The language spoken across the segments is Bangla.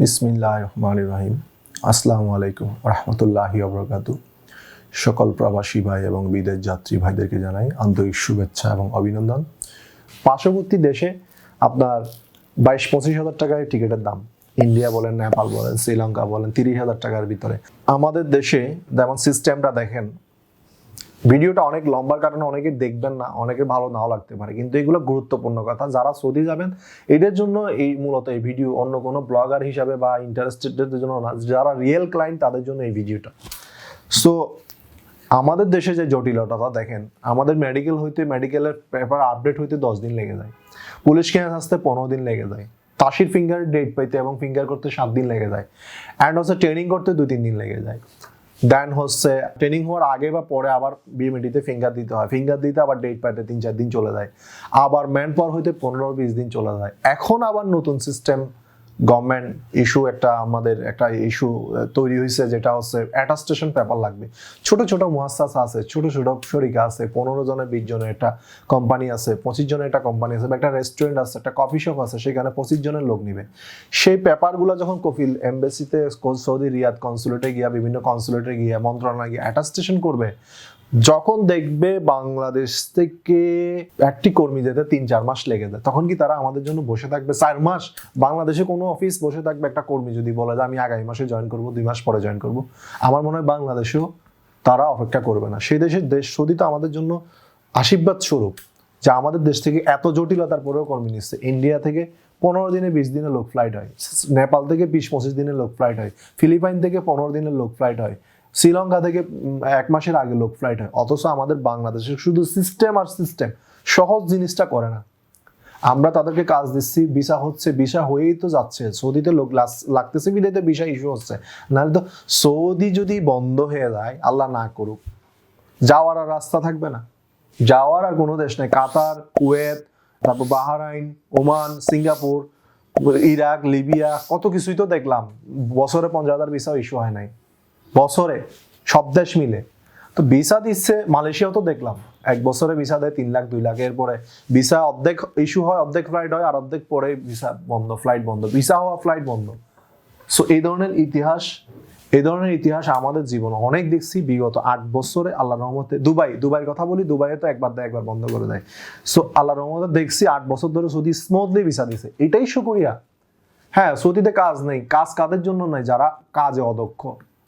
বিসমিল্লাহ রহমান রহিম আসসালামু আলাইকুম রহমতুল্লাহি অবরকাত সকল প্রবাসী ভাই এবং বিদেশ যাত্রী ভাইদেরকে জানাই আন্তরিক শুভেচ্ছা এবং অভিনন্দন। পার্শ্ববর্তী দেশে আপনার বাইশ পঁচিশ হাজার টাকায় টিকিটের দাম। ইন্ডিয়া বলেন, নেপাল বলেন, শ্রীলঙ্কা বলেন, তিরিশ হাজার টাকার ভিতরে। আমাদের দেশে যেমন সিস্টেমটা দেখেন ভিডিওটা অনেক লম্বার কারণে অনেকে দেখবেন না, অনেকে ভালো নাও লাগতে পারে, কিন্তু এগুলো গুরুত্বপূর্ণ কথা। যারা সৌদি যাবেন, এদের জন্য এই মূলত এই ভিডিও, অন্য কোনো ব্লগার হিসাবে বা ইন্টারেস্টেডদের জন্য না, যারা রিয়েল ক্লায়েন্ট তাদের জন্য এই ভিডিওটা। সো আমাদের দেশে যে জটিলতাটা দেখেন, আমাদের মেডিকেল হইতে মেডিকেলের পেপার আপডেট হইতে দশ দিন লেগে যায়। পুলিশ কেস আসতে পনেরো দিন লেগে যায়। তাসির ফিঙ্গার ডেট পাইতে এবং ফিঙ্গার করতে সাত দিন লেগে যায়। অ্যান্ড হচ্ছে ট্রেনিং করতে দুই তিন দিন লেগে যায়। দেন হচ্ছে ট্রেনিং হওয়ার আগে বা পরে আবার বিএমএডিতে ফিঙ্গার দিতে হয়। ফিঙ্গার দিতে আবার ডেট পাইতে তিন, চার দিন চলে যায়। আবার ম্যান পাওয়ার হইতে পনেরো, বিশ দিন চলে যায়। এখন আবার নতুন সিস্টেম গভর্নমেন্ট ইস্যু একটা আমাদের একটা ইস্যু তৈরি হয়েছে যেটা হচ্ছে অ্যাটাস্টেশন পেপার লাগবে। ছোট ছোট মুহাসাস আছে, ছোট ছোট শরিকা আছে, পনেরো জনের, বিশ জনের একটা কোম্পানি আছে, পঁচিশ জনের একটা কোম্পানি আছে বা একটা রেস্টুরেন্ট আছে, একটা কফি শপ আছে, সেখানে পঁচিশ জনের লোক নিবে। সেই পেপারগুলো যখন কফিল এমবেসিতে সৌদি, রিয়াদ কনসুলেটে গিয়া, বিভিন্ন কনসুলেটে গিয়া, মন্ত্রণালয়ে গিয়ে অ্যাটাস্টেশন করবে যখন দেখবে বাংলাদেশ থেকে একটি কর্মী যেতে তিন, চার মাস লেগে যায়, তখন কি তারা আমাদের জন্য বসে থাকবে? চার মাস বাংলাদেশে কোনো অফিস বসে থাকবে একটা কর্মী যদি বলে যে, আমি আগামী মাসে জয়েন করব, দুই মাস পরে জয়েন করব। আমার মনে হয় বাংলাদেশেও তারা অপেক্ষা করবে না। সেই দেশের দেশ সৌদি তো আমাদের জন্য আশীর্বাদ স্বরূপ যে, আমাদের দেশ থেকে এত জটিলতার পরেও কর্মী নিচ্ছে। ইন্ডিয়া থেকে পনেরো দিনে বিশ দিনের লোক ফ্লাইট হয়। নেপাল থেকে বিশ, পঁচিশ দিনের লোক ফ্লাইট হয়। ফিলিপাইন থেকে পনেরো দিনের লোক ফ্লাইট হয়। শ্রীলঙ্কা থেকে এক মাসের আগে লোক ফ্লাইট হয়। অথচ আমাদের বাংলাদেশে শুধু সিস্টেম আর সিস্টেম সহজ জিনিসটা করে না। আমরা তাদেরকে কাজ দিচ্ছি, ভিসা হচ্ছে, ভিসা হয়েই তো যাচ্ছে। সৌদিতে লোক লাগতেছে, বিদেতে ভিসা ইস্যু হচ্ছে। নাহলে তো সৌদি যদি বন্ধ হয়ে যায়, আল্লাহ না করুক, যাওয়ার আর রাস্তা থাকবে না। যাওয়ার আর কোনো দেশ নেই। কাতার, কুয়েত, তারপর Bahrain, Oman, Singapore, Iraq, Libya, কত কিছুই তো দেখলাম। বছরে পঞ্চাশ হাজার ভিসা ইস্যু হয় নাই। বছরে সব দেশ মিলে। তো ভিসা দিচ্ছে মালয়েশিয়াও তো দেখলাম। এক বছরে ভিসা দেয় তিন লাখ, দুই লাখ। এরপরে ভিসা অর্ধেক ইস্যু হয়, অর্ধেক ফ্লাইট হয় আর অর্ধেক পরে ভিসা বন্ধ ফ্লাইট বন্ধ। ভিসা হওয়া ফ্লাইট বন্ধ। সো এই ধরনের ইতিহাস, এই ধরনের ইতিহাস আমাদের জীবনে অনেক দেখছি। বিগত আট বছরে আল্লাহ রহমতে দুবাই, দুবাইয়ের কথা বলি, দুবাইয়ে তো একবার দেয়, একবার বন্ধ করে দেয়। সো আল্লাহ রহমতে দেখছি আট বছর ধরে সৌদি স্মুথলি ভিসা দিছে। এটাই শুকরিয়া। হ্যাঁ সৌদিতে কাজ নেই, কাজ কাদের জন্য নাই? যারা কাজে অদক্ষ।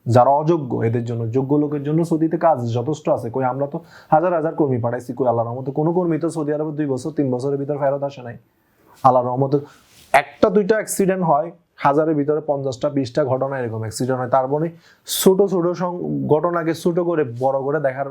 যারা অযোগ্য, এদের জন্য, যোগ্য লোকের জন্য সৌদিতে কাজ যথেষ্ট আছে। কই, আমরা তো হাজার হাজার কর্মী পাঠাইছি, কই আল্লাহ রহমতে। কোনো কর্মী তো সৌদি আরবে দুই বছর, তিন বছরের ভিতরে ফেরত আসে নাই। আল্লাহ রহমতে একটা, দুইটা অ্যাক্সিডেন্ট হয়, হাজারের ভিতরে পঞ্চাশটা, বিশটা ঘটনা এরকম অ্যাক্সিডেন্ট হয়। তার মানে ছোট ছোট ঘটনাকে ছোট করে, বড় করে দেখার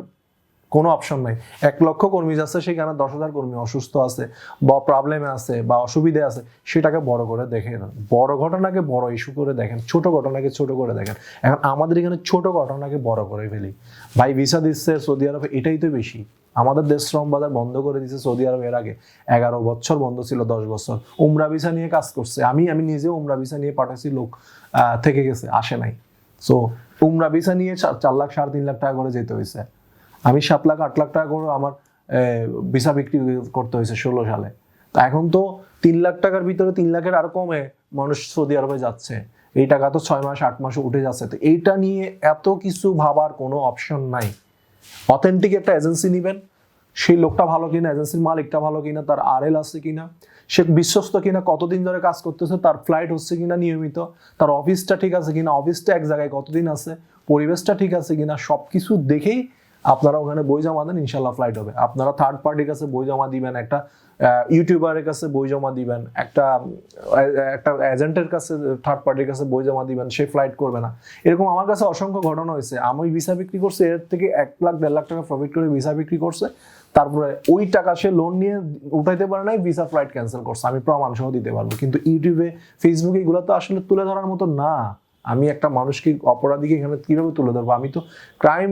কোনো অপশন নাই। এক লক্ষ কর্মী যাচ্ছে, সেখানে দশ হাজার কর্মী অসুস্থ আছে বা প্রবলেমে আছে বা অসুবিধে আছে, সেটাকে বড় করে দেখেন। বড় ঘটনাকে বড় ইস্যু করে দেখেন, ছোট ঘটনাকে ছোট করে দেখেন। এখন আমাদের এখানে ছোট ঘটনাকে বড় করে ফেলি। ভাই ভিসা দিচ্ছে সৌদি আরবে, এটাই তো বেশি। আমাদের দেশ শ্রম বাজার বন্ধ করে দিচ্ছে সৌদি আরব এর আগে। এগারো বছর বন্ধ ছিল, দশ বছর। উমরা ভিসা নিয়ে কাজ করছে। আমি আমি নিজে উমরা ভিসা নিয়ে পাঠাচ্ছি লোক থেকে গেছে, আসে নাই। সো উমরা ভিসা নিয়ে চার লাখ, সাড়ে তিন লাখ টাকা করে যেতে হয়েছে। আমি সাত লাখ, আট লাখ টাকা করে আমার ভিসা বিক্রি করতে হয়েছে ষোলো সালে। তা এখন তো তিন লাখ টাকার ভিতরে তিন লাখের আরও কমে মানুষ সৌদি আরবে যাচ্ছে। এই টাকা তো ছয় মাস, আট মাসে উঠে যাচ্ছে। তো এইটা নিয়ে এত কিছু ভাবার কোনো অপশন নাই। অথেন্টিক একটা এজেন্সি নেবেন। সেই লোকটা ভালো কিনা এজেন্সির মালিকটা ভালো কিনা, তার আর এল আছে কিনা, সে বিশ্বস্ত কিনা, কতদিন ধরে কাজ করতেছে, তার ফ্লাইট হচ্ছে কিনা নিয়মিত, তার অফিসটা ঠিক আছে কিনা অফিসটা এক জায়গায় কতদিন আছে, পরিবেশটা ঠিক আছে কিনা সব কিছু দেখেই আপনারা ওখানে বই জমা দেন ইনশাল্লাহ ফ্লাইট হবে। আপনারা থার্ড পার্টির কাছে বই জমা দিবেন, একটা ইউটিউবারের কাছে বই জমা দিবেন, একটা একটা এজেন্টের কাছে থার্ড পার্টির কাছে বই জমা দিবেন, সে ফ্লাইট করবে না। এরকম আমার কাছে অসংখ্য ঘটনা হয়েছে। আমি ভিসা বিক্রি করছি, এর থেকে এক লাখ, দেড় লাখ টাকা প্রফিট করে ভিসা বিক্রি করছে। তারপরে ওই টাকা সে লোন নিয়ে উঠাইতে পারে নাই ভিসা ফ্লাইট ক্যান্সেল করছে। আমি প্রমাণ সহ দিতে পারব। কিন্তু ইউটিউবে ফেসবুকে এগুলো তো আসলে তুলে ধরার মতো না। আমি একটা মানুষকে অপরাধীকে এখানে কীভাবে তুলে ধরবো? আমি তো ক্রাইম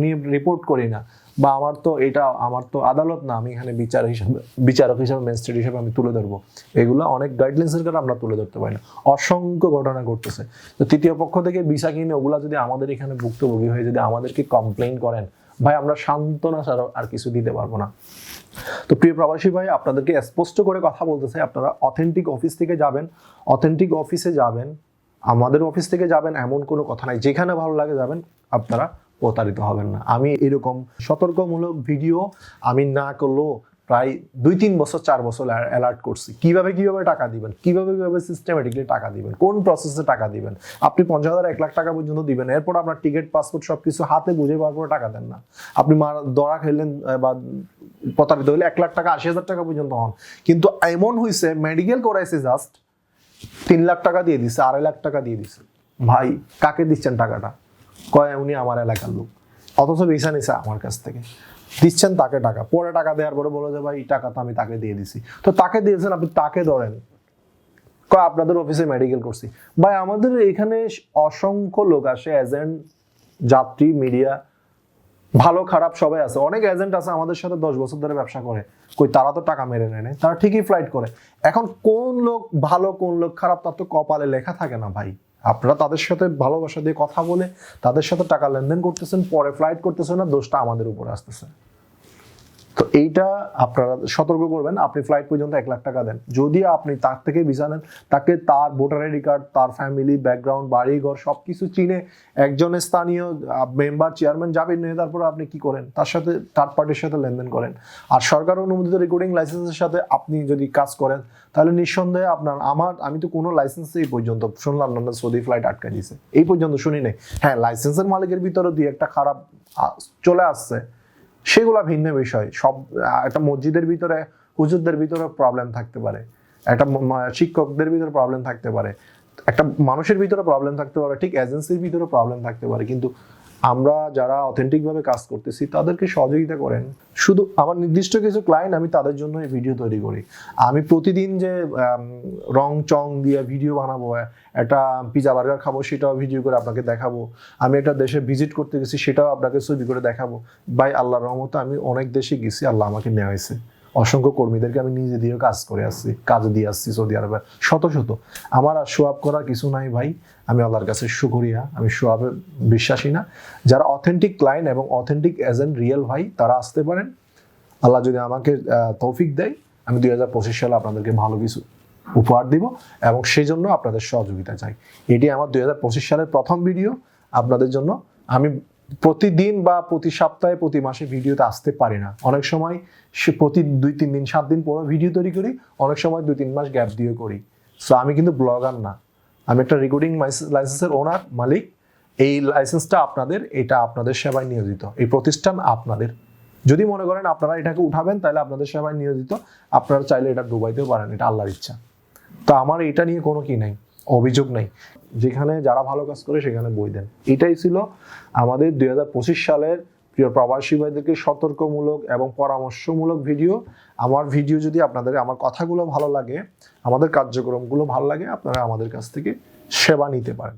নিয়ে রিপোর্ট করি না। বা আমার তো এটা, আমার তো আদালত না, আমি এখানে বিচার হিসাবে, বিচারক হিসাবে ম্যাজিস্ট্রেট হিসাবে আমি তুলে ধরবো। এগুলো অনেক গাইডলাইন্সের কারণে আমরা তুলে ধরতে পারি না। অসংখ্য ঘটনা ঘটতেছে। তো তৃতীয় পক্ষ থেকে ভিসা কিনে ওগুলা যদি আমাদের এখানে ভুক্তভোগী হয়ে যদি আমাদেরকে কমপ্লেন করেন, ভাই আমরা সান্ত্বনা ছাড়া আর কিছু দিতে পারব না। তো প্রিয় প্রবাসী ভাই, আপনাদেরকে স্পষ্ট করে কথা বলতে চাই। আপনারা অথেন্টিক অফিস থেকে যাবেন। অথেন্টিক অফিসে যাবেন। আমাদের অফিস থেকে যাবেন এমন কোনো কথা নাই। যেখানে ভালো লাগে যাবেন, আপনারা প্রতারিত হবেন না। আমি এরকম সতর্কমূলক ভিডিও আমি না করলেও প্রায় দুই তিন বছর, চার বছর অ্যালার্ট করছি। কীভাবে কীভাবে টাকা দিবেন? কীভাবে কীভাবে সিস্টেমেটিকলি টাকা দিবেন? কোন প্রসেসে টাকা দিবেন? আপনি পঞ্চাশ হাজার, এক লাখ টাকা পর্যন্ত দিবেন, এরপর আপনার টিকিট পাসপোর্ট সব কিছু হাতে বুঝে পাওয়ার পরে টাকা দেন না। আপনি মার, দড়া খেলেন বা প্রতারিত হলে এক লাখ টাকা, আশি হাজার টাকা পর্যন্ত হন। কিন্তু এমন হয়েছে মেডিকেল করাইছে জাস্ট তিন লাখ টাকা দিয়ে দিছে, আড়াই লাখ টাকা দিয়ে দিছে। ভাই, কাকে দিচ্ছেন টাকাটা? কয়, উনি আমার এলাকার লোক। অথচ ভিসা নিছে আমার কাছ থেকে। দিচ্ছেন তাকে টাকা। পরে টাকা দেওয়ার পরে বলো যে, ভাই টাকা তো আমি তাকে দিয়ে দিছি। তো তাকে দিয়েছেন, আপনি তাকে ধরেন। কয়, আপনাদের অফিসে মেডিকেল করছি। ভাই, আমাদের এখানে অসংখ্য লোক আসে এজেন্ট যাত্রী মিডিয়া ভালো, খারাপ সবাই আছে। অনেক এজেন্ট আছে আমাদের সাথে দশ বছর ধরে ব্যবসা করে। কই, তারা তো টাকা মেরে নেয় না তারা ঠিকই ফ্লাইট করে। এখন কোন লোক ভালো, কোন লোক খারাপ, তার তো কপালে লেখা থাকে না ভাই। আপনারা তাদের সাথে ভালোবাসা দিয়ে কথা বলে তাদের সাথে টাকা লেনদেন করতেছেন, পরে ফ্লাইট করতেছেন না দোষটা আমাদের উপরে আসতেছে। তো এইটা আপনারা সতর্ক করবেন। আপনি ফ্লাইট পর্যন্ত এক লাখ টাকা দেন। যদি আপনি তার থেকে ভিসা নেন, তাকে তার ভোটার আইডি কার্ড তার ফ্যামিলি ব্যাকগ্রাউন্ড বাড়ি ঘর সব কিছু চিনে একজন স্থানীয় মেম্বার চেয়ারম্যান যাবেন নিয়ে তারপর আপনি কি করেন? তার সাথে থার্ড পার্টির সাথে লেনদেন করেন। আর সরকার অনুমোদিত রেকর্ডিং লাইসেন্সের সাথে আপনি যদি কাজ করেন, তাহলে নিঃসন্দেহে আপনার, আমার, আমি তো কোনো লাইসেন্স এই পর্যন্ত, শুনলাম না সৌদি ফ্লাইট আটকে দিয়েছে। এই পর্যন্ত শুনি নাই হ্যাঁ লাইসেন্সের মালিকের ভিতরে দুই একটা খারাপ চলে আসছে। সেগুলা ভিন্ন বিষয়। সব একটা মসজিদের ভিতরে হুজুরদের ভিতরে প্রবলেম থাকতে পারে। একটা শিক্ষকদের ভিতরে প্রবলেম থাকতে পারে। একটা মানুষের ভিতরে প্রবলেম থাকতে পারে, ঠিক এজেন্সির ভিতরে প্রবলেম থাকতে পারে। কিন্তু আমরা যারা অথেন্টিক ভাবে কাজ করতেছি, তাদেরকে সহযোগিতা করেন। শুধু আমার নির্দিষ্ট কিছু ক্লায়েন্ট আমি তাদের জন্য এই ভিডিও তৈরি করি। আমি প্রতিদিন যে রং চং দিয়ে ভিডিও বানাবো, একটা পিজা বার্গার খাব, সেটাও ভিডিও করে আপনাকে দেখাবো। আমি একটা দেশে ভিজিট করতে গেছি, সেটাও আপনাকে ছবি করে দেখাবো। ভাই, আল্লাহর রহমতে আমি অনেক দেশে গেছি, আল্লাহ আমাকে নেওয়া হয়েছে অসংখ্য কর্মীদেরকে আমি নিজে দিয়েও কাজ করে আসছি, কাজ দিয়ে আসছি সৌদি আরবে, শত শত। আমার আর আপ করার কিছু নাই ভাই, আমি আল্লাহর কাছে শুকরিয়া, আমি আপে বিশ্বাসী না। যারা অথেন্টিক ক্লায়েন্ট এবং অথেন্টিক এজেন্ট রিয়েল ভাই, তারা আসতে পারেন। আল্লাহ যদি আমাকে তৌফিক দেয়, আমি দুই হাজার পঁচিশ সালে আপনাদেরকে ভালো কিছু উপহার দিব এবং সেই জন্য আপনাদের সহযোগিতা চাই। এটি আমার দুই হাজার পঁচিশ সালের প্রথম ভিডিও আপনাদের জন্য আমি প্রতিদিন বা প্রতি সপ্তাহে, প্রতি মাসে ভিডিওতে আসতে পারি না। অনেক সময় সে প্রতি দুই, তিন দিন, সাত দিন পরে ভিডিও তৈরি করি, অনেক সময় দুই, তিন মাস গ্যাপ দিয়ে করি। সো আমি কিন্তু ব্লগার না। আমি একটা রেকর্ডিং লাইসেন্সের ওনার মালিক। এই লাইসেন্সটা আপনাদের, এটা আপনাদের সেবায় নিয়োজিত। এই প্রতিষ্ঠান আপনাদের। যদি মনে করেন আপনারা এটাকে উঠাবেন, তাহলে আপনাদের সেবায় নিয়োজিত। আপনারা চাইলে এটা ডুবাইতেও পারেন, এটা আল্লাহর ইচ্ছা। তো আমার এটা নিয়ে কোনো কি নাই। অভিযোগ নাই। যেখানে যারা ভালো কাজ করে সেখানে বই দেন। এটাই ছিল আমাদের দুই হাজার পঁচিশ সালের প্রিয় প্রবাসী ভাইদেরকে সতর্কমূলক এবং পরামর্শমূলক ভিডিও। আমার ভিডিও যদি আপনাদের, আমার কথাগুলো ভালো লাগে, আমাদের কার্যক্রমগুলো ভালো লাগে, আপনারা আমাদের কাছ থেকে সেবা নিতে পারেন।